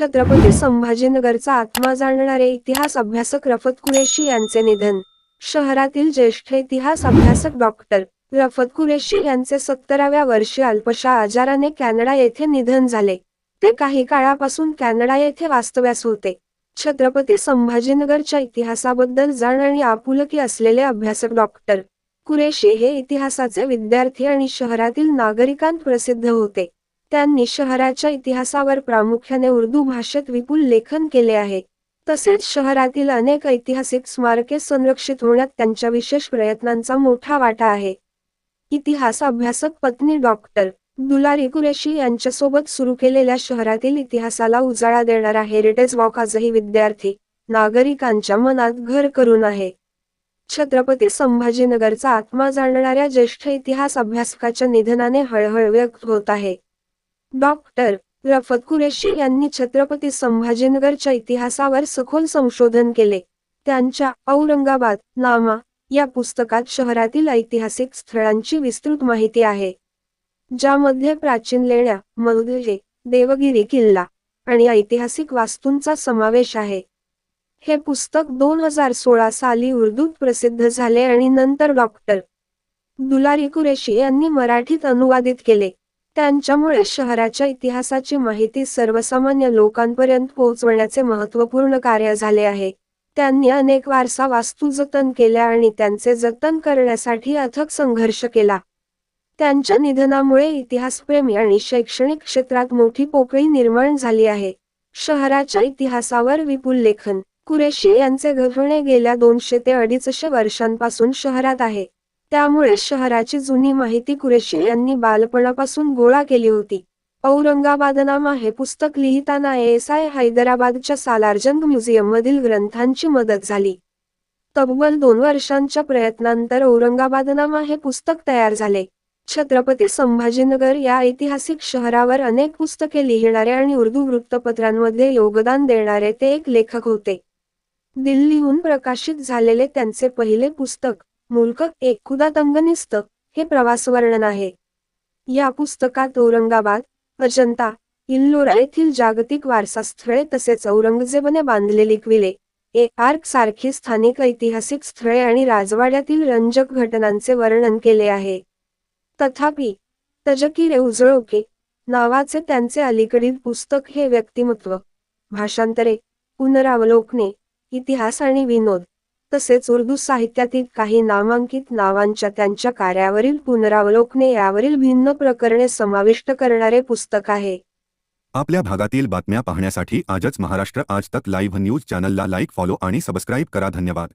छत्रपती संभाजीनगरचा आत्मा जाणणारे इतिहास अभ्यासक रफत कुरेशी यांचे निधन. शहरातील ज्येष्ठ इतिहास अभ्यासक डॉक्टर रफत कुरेशी यांचे सत्तराव्या वर्षी अल्पशा आजाराने कॅनडा येथे निधन झाले. ते काही काळापासून कॅनडा येथे वास्तव्यास होते. छत्रपती संभाजीनगरच्या इतिहासाबद्दल जाण आणि आपुलकी असलेले अभ्यासक डॉक्टर कुरेशी हे इतिहासाचे विद्यार्थी आणि शहरातील नागरिकांत प्रसिद्ध होते. त्यांनी शहराच्या इतिहासावर प्रामुख्याने उर्दू भाषेत विपुल लेखन केले आहे. तसेच शहरातील अनेक ऐतिहासिक स्मारके संरक्षित होण्यात त्यांच्या विशेष प्रयत्नांचा मोठा वाटा आहे. इतिहास अभ्यासक पत्नी डॉक्टर दुलारी कुरेशी यांच्यासोबत सुरू केलेल्या शहरातील इतिहासाला उजाळा देणारा हेरिटेज वॉक आजही विद्यार्थी नागरिकांच्या मनात घर करून आहे. छत्रपती संभाजीनगरचा आत्मा जाणणाऱ्या ज्येष्ठ इतिहास अभ्यासकाच्या निधनाने हळहळ व्यक्त होत आहे. डॉक्टर रफत कुरेशी यांनी छत्रपती संभाजीनगरच्या इतिहासावर सखोल संशोधन केले. त्यांच्या औरंगाबाद नामा या पुस्तकात शहरातील ऐतिहासिक स्थळांची विस्तृत माहिती आहे. ज्यामध्ये प्राचीन लेण्या मरुदे देवगिरी किल्ला आणि ऐतिहासिक वास्तूंचा समावेश आहे. हे पुस्तक दोन हजार सोळा साली उर्दूत प्रसिद्ध झाले आणि नंतर डॉक्टर दुलारी कुरेशी यांनी मराठीत अनुवादित केले. त्यांच्यामुळे शहराच्या इतिहासाची माहिती सर्वसामान्य लोकांपर्यंत पोहोचवण्याचे महत्त्वपूर्ण कार्य झाले आहे. त्यांनी अनेक वारसा वास्तू जतन केल्या आणि त्यांचे जतन करण्यासाठी अथक संघर्ष केला. त्यांच्या निधनामुळे इतिहासप्रेमी आणि शैक्षणिक क्षेत्रात मोठी पोकळी निर्माण झाली आहे. शहराच्या इतिहासावर विपुल लेखन कुरेशी यांचे घरणे गेल्या दोनशे ते अडीचशे वर्षांपासून शहरात आहे. त्यामुळे शहराची जुनी माहिती कुरेशी यांनी बालपणापासून गोळा केली होती. औरंगाबादनामा हे पुस्तक लिहिताना एस आय हैदराबादच्या सालारजंग म्युझियममधील ग्रंथांची मदत झाली. तब्बल दोन वर्षांच्या प्रयत्नांतर औरंगाबादनामा हे पुस्तक तयार झाले. छत्रपती संभाजीनगर या ऐतिहासिक शहरावर अनेक पुस्तके लिहिणारे आणि उर्दू वृत्तपत्रांमध्ये योगदान देणारे ते एक लेखक होते. दिल्लीहून प्रकाशित झालेले त्यांचे पहिले पुस्तक मुल्क एक खुदा तंगनिस्त हे प्रवासवर्णन आहे. या पुस्तकात औरंगाबाद अजंता इल्लोरा येथील जागतिक वारसास्थळे तसेच औरंगजेबने बांधलेली क्विले ए आर्क सारखी स्थानिक ऐतिहासिक स्थळे आणि राजवाड्यातील रंजक घटनांचे वर्णन केले आहे. तथापि तजकिरे उजळोके नावाचे त्यांचे अलीकडील पुस्तक हे व्यक्तिमत्व भाषांतरे पुनरावलोकने इतिहास आणि विनोद तसेच उर्दू साहित्यातील काही नामांकित नावांच्या त्यांच्या कार्यावरील पुनरावलोकने यावरील भिन्न प्रकरणे समाविष्ट करणारे पुस्तक आहे. आपल्या भागातील बातम्या पाहण्यासाठी आजच महाराष्ट्र आज तक लाईव्ह न्यूज चॅनलला लाईक फॉलो आणि सबस्क्राईब करा. धन्यवाद.